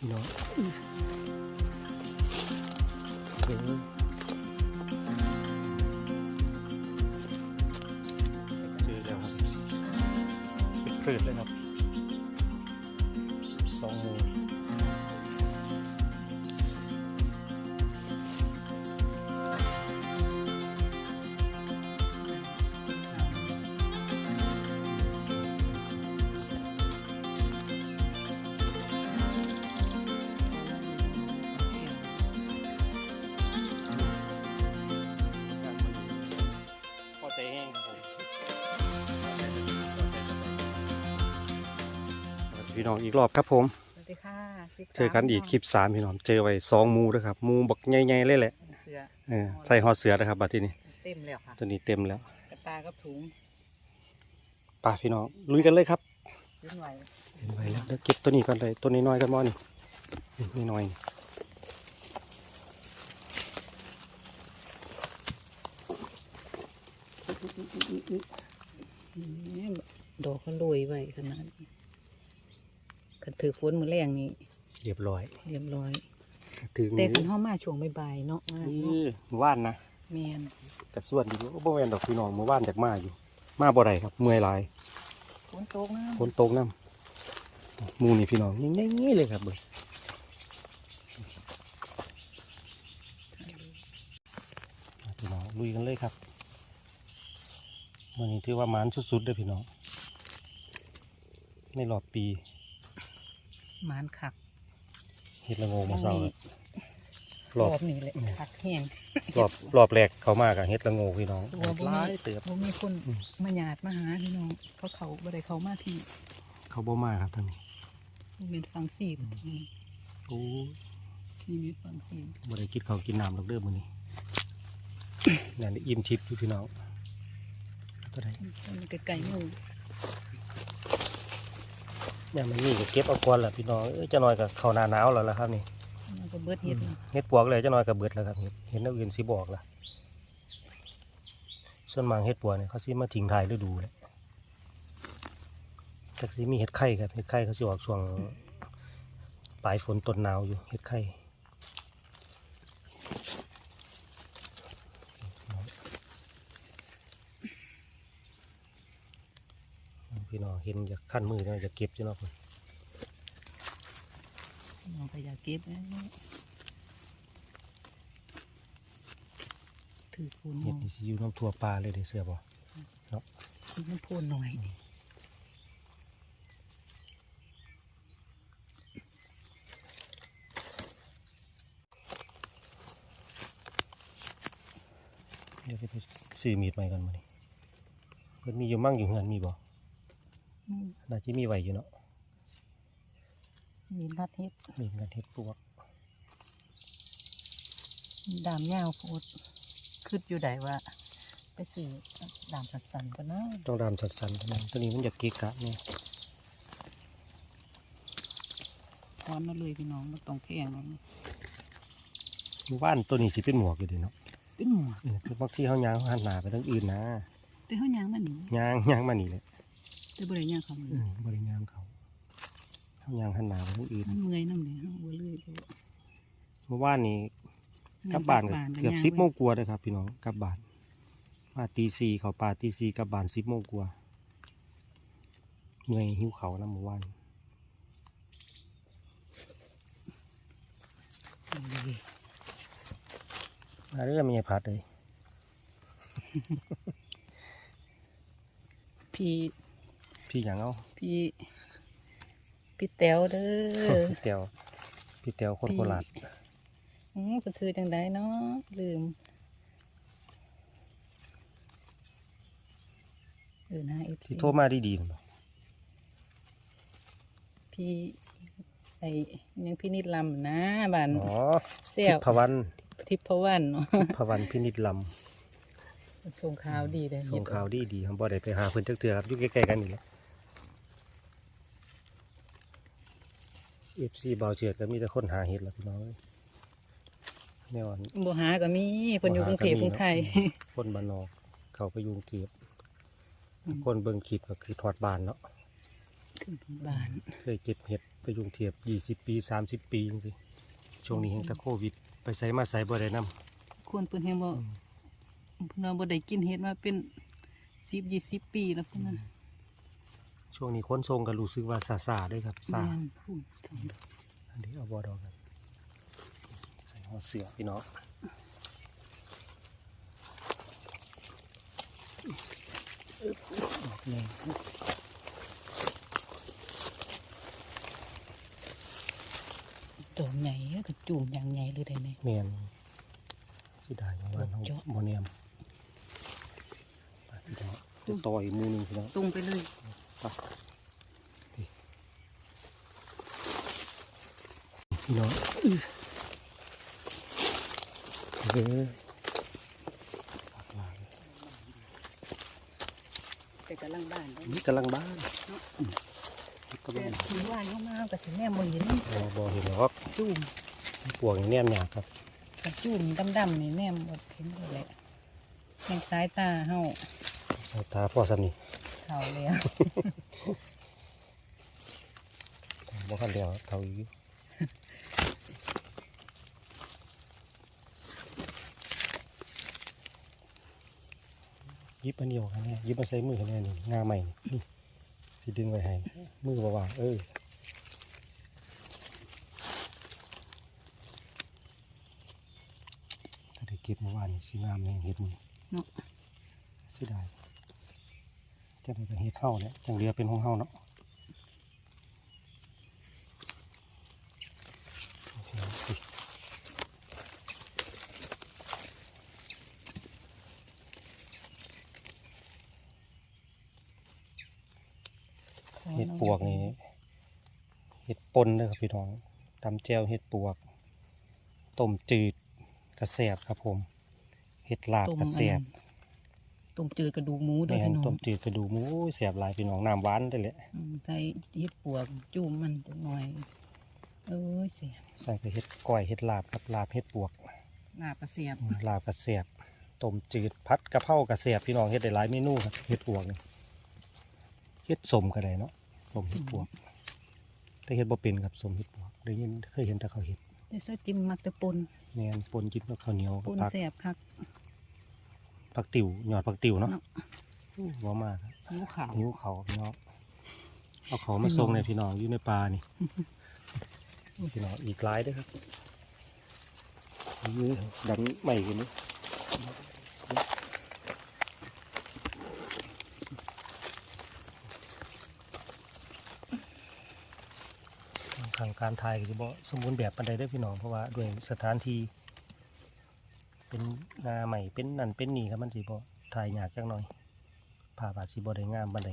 พี่น้องเออเจอแล้วครับเป็นคลื่นเลยครับ น้องอีกรอบครับผมสวัสดีค่ะคลิปเจอกันอีกคลิปสามพี่น้องเจอไว้สองหมูด้วยครับหมูบักใหญ่ๆเลยแหละเสือเออใส่หอเสือนะครับบัดที่นี้เต็มแล้วค่ะตัวนี้เต็มแล้วกระตากับถุงไป่าพี่น้องลุยกันเลยครับยืนไหวเห็นไว้แล้วเดี๋ยวเก็บตัวนี้ก่อนเลยตัวนี้น้อยๆกันบ่นี่นี่น้อยๆนี่นี่ดอกเขาโรยไว้ขนาดนี้ คันถือฝนมือแรงนี่เรียบร้อย เรียบร้อย ถึงแต่นี้คันห้ามาช่วงบ่ายๆเนาะว่านี่เนาะว่านนะแมนแต่ส่วนอยู่โอ้บ่แม่นดอกพี่น้องเมื่อวานจากมาอยู่ มาบ่ได้ครับ เมื่อยหลายฝนตกนะฝนตกน้ำหมูนี่พี่น้องนี่ง่ายๆเลยครับเบิ่งพี่น้องลุยกันเลยครับวันนี้ถือว่าหมานสุดๆเลยพี่น้องในรอบปี หมานขักเฮ็ดละโงงมาเศร้าครับรรออบบนี้เลยขักแห้งรอบรอบแรกเขามากับเฮ็ดละโงงพี่น้องตัวบ่หลามียเติบบ่มีคนอืมมาหยาดมาหาพี่น้องเขาเขาบ่ได้เขามาที่เขาบ่มาครับท่านนี้เป็นฟังซีดโอ้นี่มีฟังซีดบ่ได้กินข้าวกินน้ำดอกเด้อมื้อนี้นั่นได้อิ่มทิพย์อยู่พี่น้องก็ได้มันไกลๆหมู่ เนี่ยมันนี่ก็เก็บเอาก่อนล่ะพี่น้องเอ้ยจะน้อยกับเข้าหน้าหนาวแล้วล่ะครับนี่มันก็เบิดเฮ็ดเนาะเฮ็ดปวกเลยจะน้อยกับเบิดแล้วครับเฮ็ดเห็นแนวอื่นสิบอกล่ะส่วนมากเฮ็ดปวกเนี่ยเขาสิมาทิ้งท้ายฤดูแหละจักสิมีเฮ็ดไข่ครับเฮ็ดไข่เขาสิออกช่วงปลายฝนต้นหนาวอยู่เฮ็ดไข่พี่น้อง เห็นอยากขั้นมือเนี่ยอยากเก็บจ้ะเนาะน้องก็อยากเก็บนะถือคูณเห็ดนี่สิอยู่น้ำทั่วปลาเลยเด้เสือบ่มันพูนหน่อยเดี๋ยวไปซื้อมีดใหม่กันมานี่เพิ่นมีอยู่มั่งอยู่เฮือนมีบ่อืม น่าจะมีไหวอยู่เนาะมีรัดเฮ็ดมีเงินเฮ็ดปวกมีดามยาวโพดคืดอยู่ใดว่า ไปซื้อดามสันๆก็นะต้องดามสันๆเท่านั้นตัวนี้มันอยากเกะกะเนี่ยพร้อนมาเลยพี่น้องมาต้องแพงเนาะหมู่บ้านตัวนี้สิเป็นหมวกอยู่เด้เนาะเป็นหมวกเออคือบางทีเฮายางหันหน้าไปทางอื่นนะแต่เขายางมันนี่ยางยางมานี่แหละ แต่บ่ได้ยางเขาอืมบ่ได้ยางเขาเฮายางหันหน้าไปทางอื่นมันเมื่อยนำเลยเฮาบ่เลยเมื่อวานนี้กลับบ้านก็เกือบ10โมงกว่าเด้อครับ พี่น้องกลับบ้านมาตีสี่เข้าป่าตีสี่กลับบ้าน10โมงกว่าเมื่อยหิวเขาวนะเมื่อวานมาเรื่องมีไงพัดเลยพี่ พี่อย่างเอาพี่ พี่แต๋วเด้อพี่เตียวพี่เตียวคนพี่โคราชอืมก็คือจังไดเนาะลืมเออนะเอฟที่โทรมาดีๆนั่นบ่พี่ไอ้ยังพี่นิดลำนะบ้านอ๋อเสี่ทิยวพวันทิพย์วันเนาะทิพวันพินิจลส่งข่าวดีเลยำส่งข่าวดีดีๆครับบ่ได้ไปหาเพิ่นจักเทื่อครับอยู่ใกล้ๆกันนี่แหละ เอฟซีเบาเฉียดก็มีแต่คนหาเห็ดแล้วพี่น้องเอ้ยแน่นอนบ่หาก็มีเพิ่นอยู่กรุงเทพกรุงไทยคนบ้านนอกเขาไปอยุงเทียบคนเบิ่งคลิปก็คือทอดบานเนาะคือขึ้นบ้านเคยเก็บเห็ดไปยุงเทียบยี่สิบปีสามสิบปีจริงๆช่วงนี้แห่งแตะโควิด ไปใส่มาใส่บ่ได้นำควรเพิ่นเฮงบ่เพิ่นว่าบ่ได้กินเห็ดมาเป็น10 20ปีแล้วเพิ่นน่ะ ช่วงนี้คนทรงก็รู้สึกว่าซาซาๆด้วยครับซาแม่นพูดถึงอันนี้เอาบอดอกกันใส่หัวเสือพี่น้องอึ๊บออกแรงดอกใหญ่ก็จุ่มอย่างใหญ่เลยได้นี่เมียนสิได้อย่างวันของเจาะโมเนียมไปพี่น้องต่อยมือหนึ่งพี่น้องตรงไปเลยไปนี่ พี่น้องอื้อเออปากหลายไปกำลังบ้านเด้อนี่กำลังบ้านอืมกำลัแต่งบ้านถือว่าเฮามาก็สิแม่บ่เห็นบอบอเห็นหรอกจุ่มปวกอย่างแนมหยาครับกระจุ่มดำๆนี่แม่บ่เห็นเลยแหละแม่งสายตาเฮาเอาตาพ่อสำนี่ เฒ่าแล้วบ่คันเดียวเท่าอยู่ยิบอันเดียวกันเนี่ยยิบมาใส่มือกันเนี่ยนี่งาใหม่นี่สิดึงไว้ให้มือบ่ว่างเออถ้าได้เก็บเมื่อวานนี่สิงามแห่งเห็ดมือเนาะเสิได้ จะได้เป็นเห็ดเฮาเนี่ยจังเรือเป็นของเฮาเนาะเห็ดปวกนี่เห็ดปนเลยครับพี่น้องตำแจวเห็ดปวกต้มจืดกระแสบครับผม เห็ดลาบกระอันแสบ ต้มจืดกระดูกหมูเด้แม่อพี่นน้อต้งมจืดกระดูกหมูโอ้ยแสบหลายพี่น้องน้ำหวานได้เลยอืมใส่เห็ดปวกจุ่มมันจักหน่อยเอ้ยเสียใส่ไปเห็ดก้อยเห็ดลาบกับลาบเห็ดปวก ลาบกระเสียบลาบกระแสบต้มจืดพัดกะเพรากระแสบพี่น้องเห็ดได้หลายเมนูครับเห็ดปวกนี่เห็ดสมก็ได้เนาะสมเห็ดปวก แต่เห็ดบ่เป็นครับสมเห็ดปวกได้ยินเคยเห็นแต่เขาเห็ดได้ซอสจิ้มมักแต่ปนแม่นปนกินกับข้าวเหนียวปกับนผักแสบคัก ผักติ๋วหยอดผักติ๋วเนาะเนาะว่ามากครับหิวขาวหิวเขาพี่น้องเอาเขามาส่งในพี่น้องอยู่ในป่านี่พี่น้องอีกหลายเด้วยครับนี่ดันใหม่กันนี่ทางการถ่ายก็จะบอกสมบูรณ์แบบปันใดได้อพี่น้องเพราะว่าด้วยสถานที่ เป็นนาใหม่เป็นนั่นเป็นนี่ครับมันสิบอถ่ายยากจังหน่อยผ่าบาดสิบอได้งามปันใด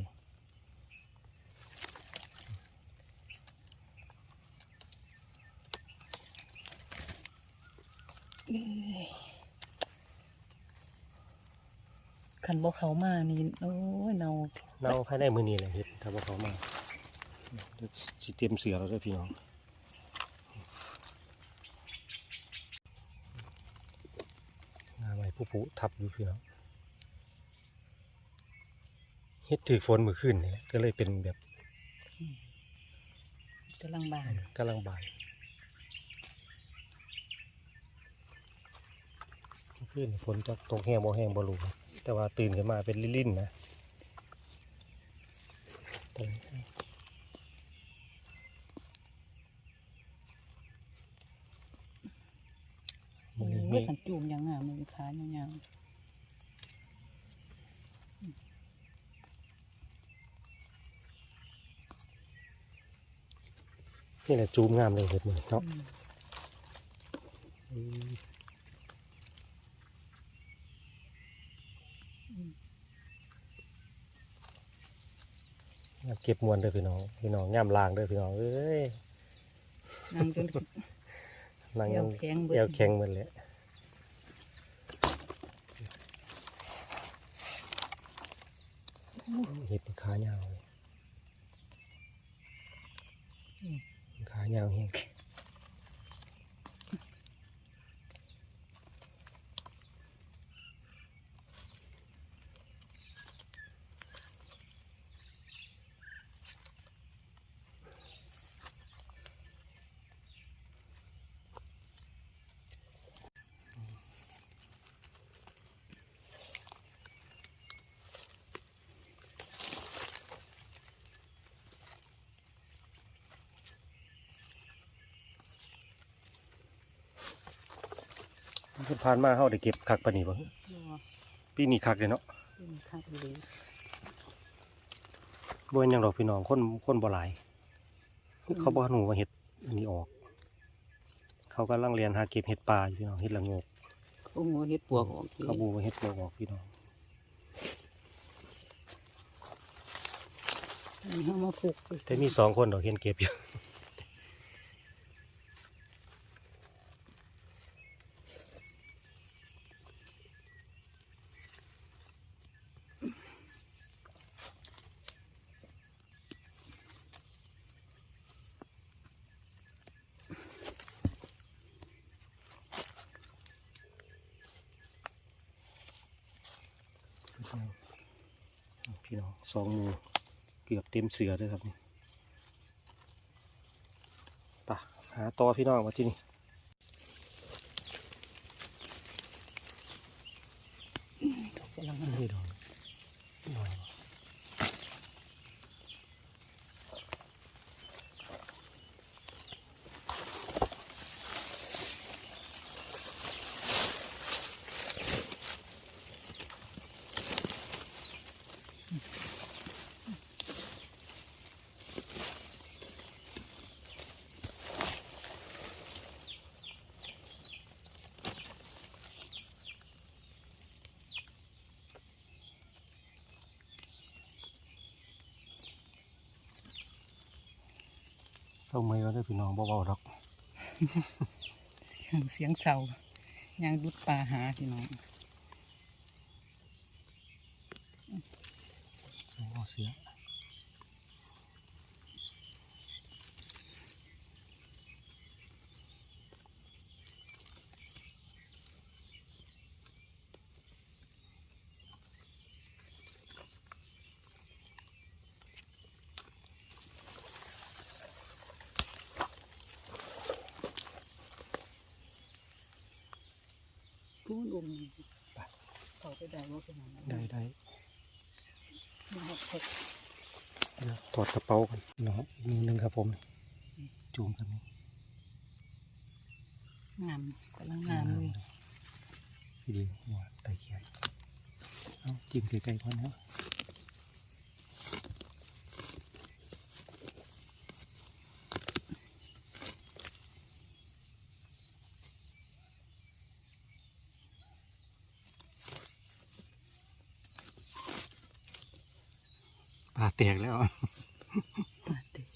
ขันบ่เขามานี่โอ้ยเนาเราภายในมือนี้เลยเฮ็ดถ้าว่าเขามาเดี๋ยวสิเตรียมเสือเราด้วยพี่น้องงาใหม่ ผู้ผู้ทับอยู่พี่น้องเฮ็ดถือฝนมือขึ้นนี่แหละก็เลยเป็นแบบกำลังบานกำลังบ่ายขึ้นฝนจะตกแห้งบ่แห้งบ่รู้ครับแต่ว่าตื่นขึ้นมาเป็นลิ่นๆนะแต่โอ้มื้อนี้ ยมีขันจุ่มอย่างงามมือขายาวนี่แหละจูมงามเลยเห็ดมือๆเนาะอืมอืมเก็บมวนเด้อพี่น้อง พี่น้องย่ำลางเด้อพี่น้องเอ้ยนั่งจนนางเอยังวแข็งเบิดแอวแข็งหมันเลย เห็ดนี่ขายาวเลยขายาวเฮง เพิ่นผ่านมาเฮาได้เก็บคักปานนี้บ่รอปีนี้คักเลยเนาะเป็นข้าวเลยบ่เป็นหยังดอกพี่น้องคนคนบ่หลายเขาบ่รู้ว่าเห็ดอันนี้ออก เขากำลังเรียนหาเก็บเห็ดป่าอยู่พี่น้องเห็ดละโงกโอ้โหเฮ็ดปวกออกเขาบูว่าเห็ดปวกออกพี่น้องอันนี้เขามาฟุกแต่มีสองคนดอกเห็นเก็บอยู่ พี่น้องสองมือเกือบเต็มเสือเลยครับนี่ไปะหาต่อพี่น้องมาที่นี่ เศร้าไหมย์ก็ได้อพี่น้องเบาๆดอก เสียงเสียงเสายางดุดปลาหาพี่น้อง พูนอมต่อไปได้ว่าเป็นอะไรได้ได้นี่ครับเผ็ดเดี๋ยวถอดกระเป๋ากันเนาะอีกนิดนึงครับผมจูงกันนี่งามกำลังงามเลยพี่ดีหัวไตเขียเอาจิ้มไกลๆก่อนนะ แตกแล้ว ปลาเต็ก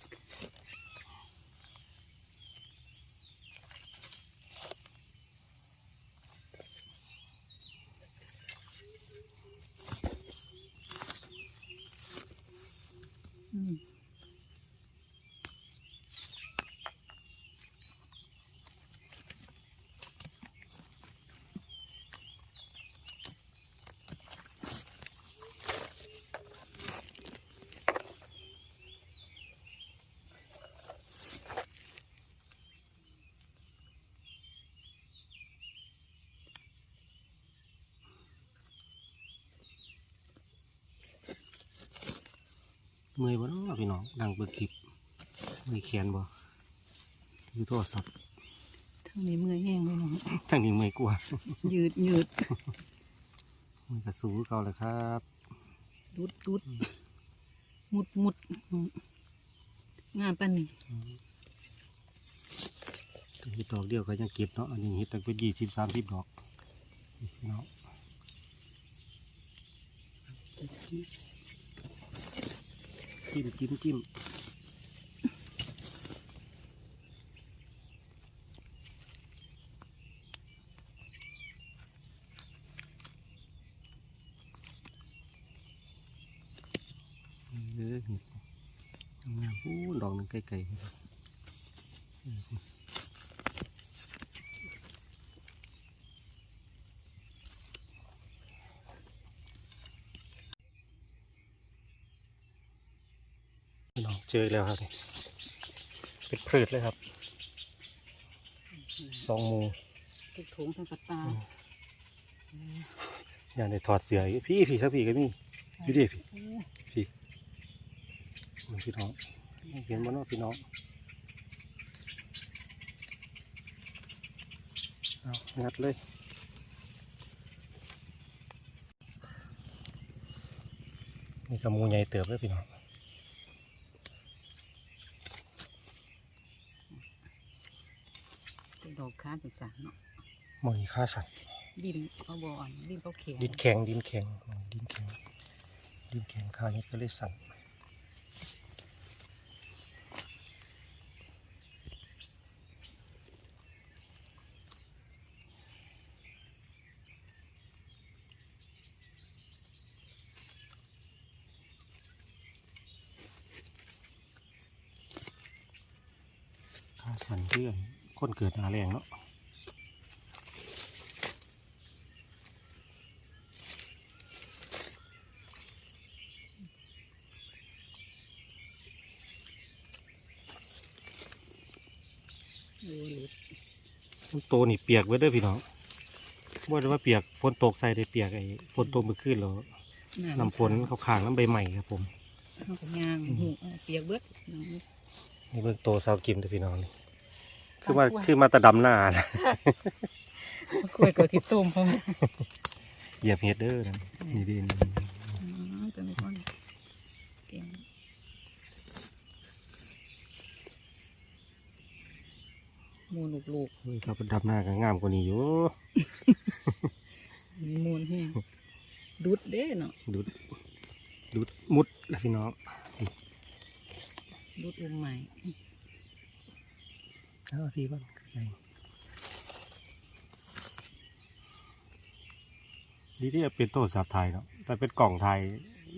อืม เมื่อยบ่เนาะพี่น้องดังเบิกคลิปเมื่อยเขียนบ่ถือโทรศัพท์ทั้งนี้เมื่อยแห้งเลยน้องทั้งนี้เมื่อยกว่ายืดยืดมือกระสูเก่าเลยครับดุดดุดมุดมุดน้องงามปานนี้เห็ดดอกเดียวก็ยังเก็บเนาะอันนี้เห็ดตั้งเป็นยี่สิบสามสิบดอกนี่พี่น้อง จิ้มจิ้มจิ้มเอองามๆอู้ดอกหนึ่งไกลๆ น้องเจอแล้วครับเป็นพืชเลยครับสองมูติดถุงทางกระตาอย่าได้ถอดเสือพี่ผีสักพี่ก็มีอยู่ดีผีผีพี่น้องเห็นบ้านน้องพี่น้องงัดเลยมีกระมูใหญ่เติบเลยพี่น้อง ดอกค้าต่างๆเนาะหมูนี่ค่าสัตว์ดินเขาบอ่อนดินเขาเขียวดินแข็งดินแข็งดินแข็งดินแข็งข้าวนี้ก็เลยสั่นข้าสั่นเรื่อง คนเกิดหนาแรงเนาะโอ้ยมันโตนี่เปียกไว้เด้อพี่น้องว่าแต่ว่าเปียกฝนตกใส่ได้เปียกไอ้ฝนตกเมื่อคืนแล้วน้ำฝนเขาขางน้ำใบใหม่ครับผมเขาก็ย่างหูเอาเปียกเบิดน้องนี่เบิ่งโตสาวกิมเด้อพี่น้องนี่ คือว่าคือมาแตะดำหน้านะกล้วยก็ขี้ต้มพ่อแม่เหยียบเฮ็ดเด้อนั่นนี่ดีนี่อ๋อตัวนี้ก่อนเก่งหมูลูกเฮ้ยครับดำหน้าก็งามกว่านี้อยู่ๆมูลแห้งดุดเด้เนาะดูดดูดมุดแล้วพี่น้องดุดอุ้มใหม่ เอาทีบ้างดีที่จะเป็นโต๊ะสับไทยเนาะแต่เป็นกล่องไทย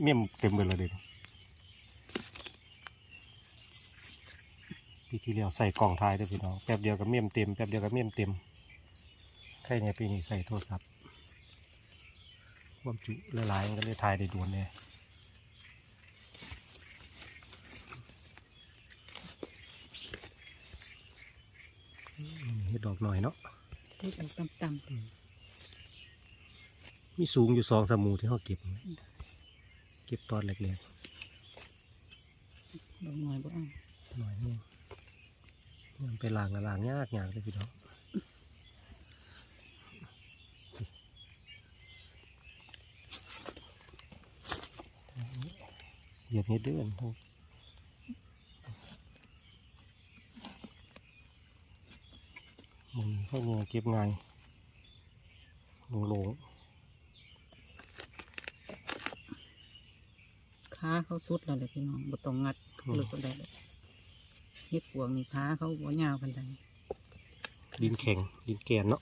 เมี่ยมเต็มไปเลยเด็ดปีที่แล้วใส่กล่องไทยด้วยพี่น้องแป๊บเดียวก็เมี่ยมเต็มแป๊บเดียวก็เมี่ยมเต็มใครเนี่ยปีนี้ใส่โทรศัพท์ความจุละลายมันก็เลยทายได้ด่วนเลย เฮ็ดดอกหน่อยเนาะดุดเอาต่ำมีสูงอยู่สองสามหมูที่เขาเก็บนะเก็บตอนเล็กๆดอกหน่อยบ่เอาๆหน่อยนึงมันไปล้างก็ล้างยากยากเลยพี่น้องเหยียบเฮ็ดเดือนทั้งหมุนเข้าเงเก็บง่ายโลโลงขาเขาสุดแล้วเลยพี่น้องบ่ต้องงัดเลิกก็ได้เลยเฮ็ดปวงนี่ขาเขาบ่ยาวปานใดดินแข็งดินแกนเนาะ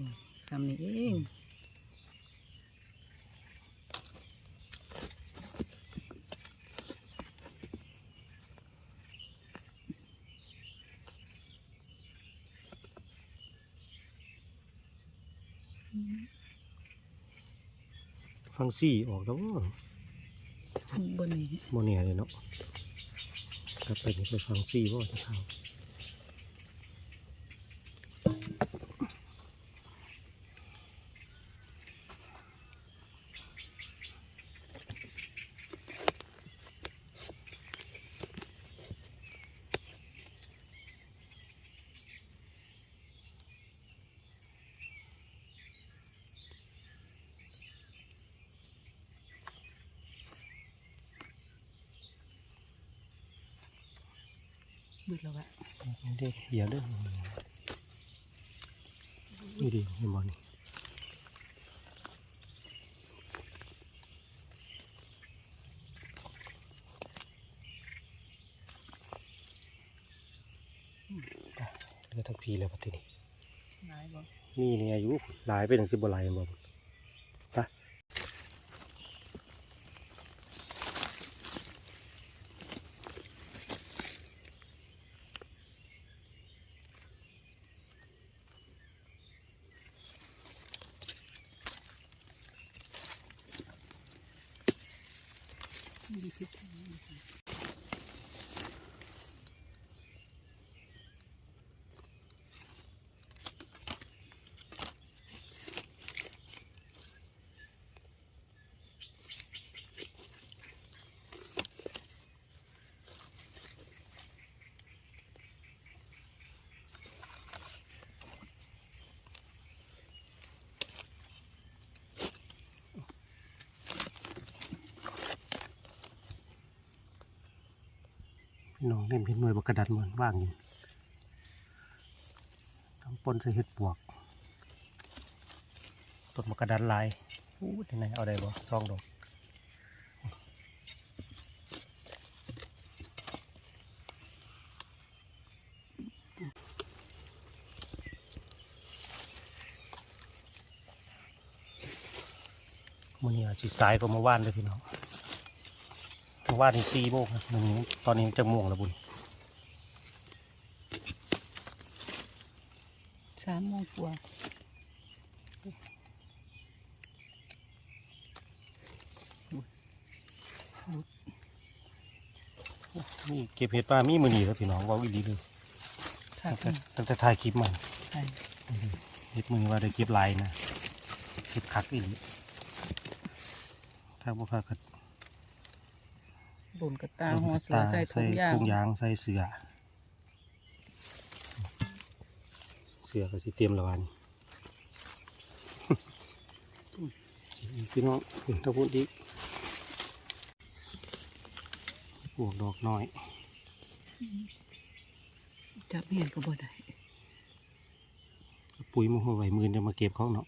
บ่ซ้ำนี่เอง ฟังซี่ออกแล้วบนนี้โมเนียเลยเนาะกลับไปนี่ไปฟังซี่ว่าจะเข้า ดแล้วอะนี่เด้เหี่ยวเด้อนี่ดีเห็นบอนี่เหลือทั้งพีแล้วปะทีนี้หลายบ่นี่นี่อายุหลายไปถึงสิบหลายบ่ พี่น้องเล่นเห็นหน่วยบักกระดัดเหมือนว่างอยู่ต้องปนใส่เห็ดปวกต้นบักกระดัดลายอู้ที่ไหนเอาได้บ่ซองดอกมันนี่อาจสิสายก็มาว่านเลยพี่น้อง ว่านในซีโมงครับมันนี้ตอนนี้จะม่วงแล้วบุญสามโมงกว่านี่เก็บเห็ดปลามีมือนีแล้วพี่น้องเว่าอีหลีเลยค่ะตั้งแต่ตั้งแต่ถ่ายคลิปใหม่ใช่เห็ดมือนี้ว่าได้เก็บหลายนะเห็ดคักอีหลีถ้าบ่คักก็โด นกระตาหัวเสือใส่ถุงยางถุงยางใส่เสือ เสือก็สิเตรียมและวันพี่น้องถ้าพูดดีปวกดอกน้อย จับเห็นก็บ่ได้ปุ๋ยมันหัวไหวมือจะมาเก็บเขาเนาะ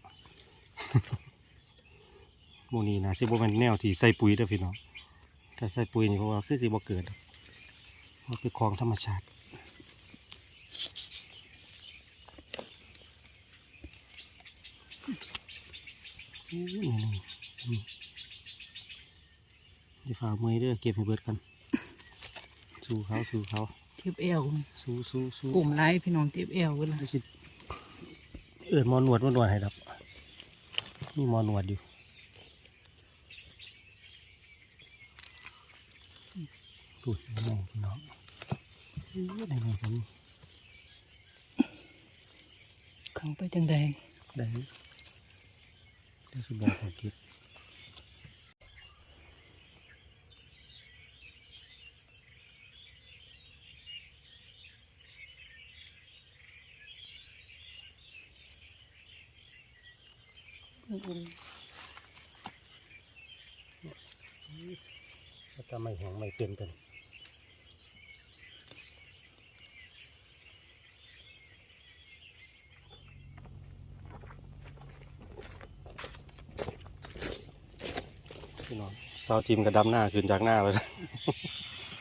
โมนี่นะสิบเป็นแนวที่ใส่ปุ๋ยเด้อพี่น้อง ถ้าใส่ปุ๋ยนี่เพราะว่าคือสิบ่เกิดมันเป็นของธรรมชาติอู้นี่นี่นี่จะฝ่ามือเด้อเก็บให้เบิดกันสู้เขาสู้เขาเจ็บเอวสู้สู้สู้กลุ่มไล่พี่น้องเจ็บเอวเวลาได้สิเอิดมอนวดมานวดให้ครับมีหมอนวดอยู่ตุ่นมองพี่น้องอู้ได้ไงกัน ขังไป จังใดได้ได้สิบอกเขาเก็บก็จะไม่แห้งไม่เป็นกันพี่น้อง เสาวจิมกระดำหน้าขึ้นจากหน้าไปแล้ว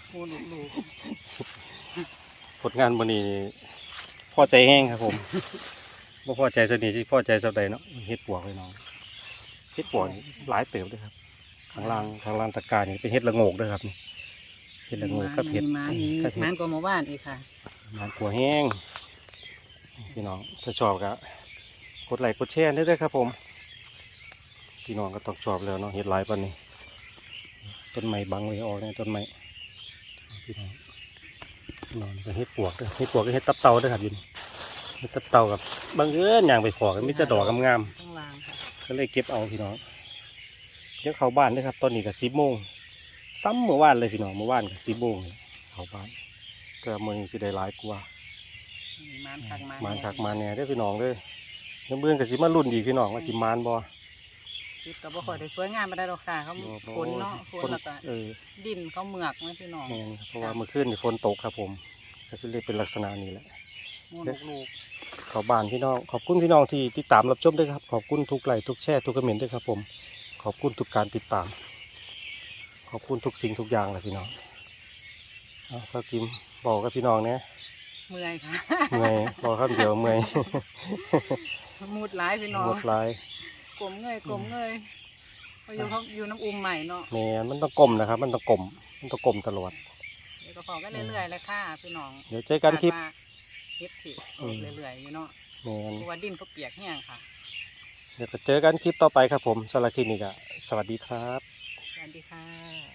โอ้ลูกลูกผลงานวันนี้พอใจแห้งครับผมบ่พอใจสนิทที่พอใจสักใดเนาะเฮ็ดปวกเลยน้องเฮ็ดปวกนี่หลายเติบด้วยครับข้างล่างข้างล่างตะกร้ารนี่เป็นเฮ็ดละโงกด้วยครับนี่เฮ็ดละโงกกับเฮ็ดมานี่กับเฮ็มัดนก็มาว่านอีกค่ะมันปัวแห้งพี่น้องถ้าชอบก็กดไลค์กดแชร์ได้ด้วยครับผม พี่น้องก็ต้องชอบแล้วเนาะเฮ็ดหลายปานนี้ ต้นไม้บังไว้ออกเนี่ยต้นไม้พี่น้องพี่น้องก็เฮ็ดปวกเด้อเฮ็ดปวกก็เฮ็ดตับเต่าด้วยครับอยินเฮ็ดตับเต่ากับบางเอิญอย่างไปขอกันมีแต่ดอกงามข้างล่างค่ะๆก็เลยเก็บเอาพี่น้องเดี๋ยวเข้าบ้านเด้วยครับ ตอนนี้ก็สิบโมงซ้ำเมื่อวานเลยพี่น้องเมื่อวานก็สิบโมงเข้าบ้านก็มือนี้สิได้หลายกว่านี่มันคักมันมานคักมานเนี่ยเด้อพี่น้องเด้อเดี๋ยวเบื่อนก็สิมารุ่นดีพี่น้องว่าสิมานบ่ คิดก็บ่ค่อยได้สวยงามมาได้หรอกค่ะเขาฝนเนาะฝนแล้วก็เออดินเขาเหมือกไหมพี่น้องแม่นครับเพราะว่าเมื่อคืนนี่ฝนตกครับผมก็สิเลยเป็นลักษณะนี้แหละโอ้ลูกลูกขอบ้านพี่น้องขอบคุณพี่น้องที่ติดตามรับชมด้วยครับ ขอบคุณทุกไลค์ทุกแชร์ทุกคอมเมนต์ด้วยครับผม ขอบคุณทุกการติดตาม ขอบคุณทุกสิ่งทุกอย่างเลยพี่น้องเอาสาวกิมบอกกับพี่น้องเนี่ยเมื่อยค่ะเมื่อยบอกคำเดียวเมื่อยมูดหลายพี่น้องหมดลาย กลมเงยกลมเงยเขาอยู่เขาอยู่น้ำอุ้มใหม่เนาะแม่นมันต้องกลมนะครับ มันต้องกลมมันต้องกลมตลอด เดี๋ยวก็พอกันเรื่อยๆเลยค่ะพี่น้องเดี๋ยวเจอกันคลิปาดว่าเฮ็ดสิอืม เรื่อยๆอยู่เนาะแม่นเพราะว่าดินเขาเปียกแห้งค่ะเดี๋ยวก็เจอกันคลิปต่อไปครับผมสำหรับคลิปนี้ก็สวัสดีครับ สวัสดีค่ะ